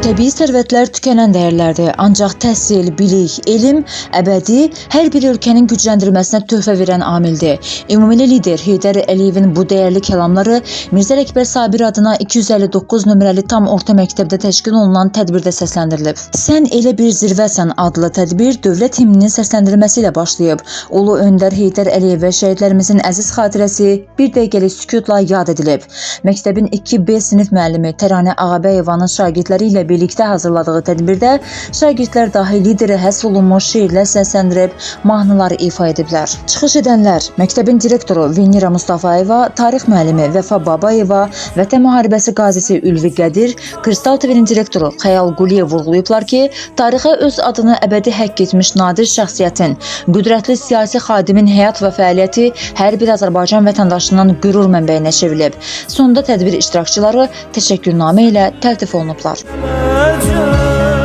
Təbii sərvətlər tükənən dəyərlərdir, ancaq təhsil, bilik, elm əbədi hər bir ölkənin gücləndirməsinə töhfə verən amildir. Ümummilli lider Heydər Əliyevin bu dəyərli kəlamları Mirzə Əkbər Sabir adına 259 nömrəli tam orta məktəbdə təşkil olunan tədbirdə səsləndirilib. Sən elə bir zirvəsən adlı tədbir dövlət himninin səsləndirilməsi ilə başlayıb. Ulu öndər Heydər Əliyev və şəhidlərimizin əziz xatirəsi bir dəqiqəlik sükutla yad edilib. Məktəbin 2B sinif müəllimi Təranə Ağabəyevanın şagirdləri ilə birlikdə hazırladığı tədbirdə şagirdlər dahi lideri həsr olunmuş şeirlər səsləndirib, mahnılar ifa ediblər. Çıxış edənlər məktəbin direktoru Venera Mustafayeva, tarix müəllimi Vəfa Babayeva, Vətən müharibəsi qazisi Ülvi Qədir, Kristal TV-nin direktoru Xəyal Quliyev vurğulayıblar ki, tarixə öz adını əbədi həkk etmiş nadir şəxsiyyətin, qüdrətli siyasi xadimin həyat və fəaliyyəti hər bir Azərbaycan vətəndaşından qürur mənbəyinə çevrilib. Sonda tədbir iştirakçıları təşəkkürnamə ilə təltif olunublar. öleceğim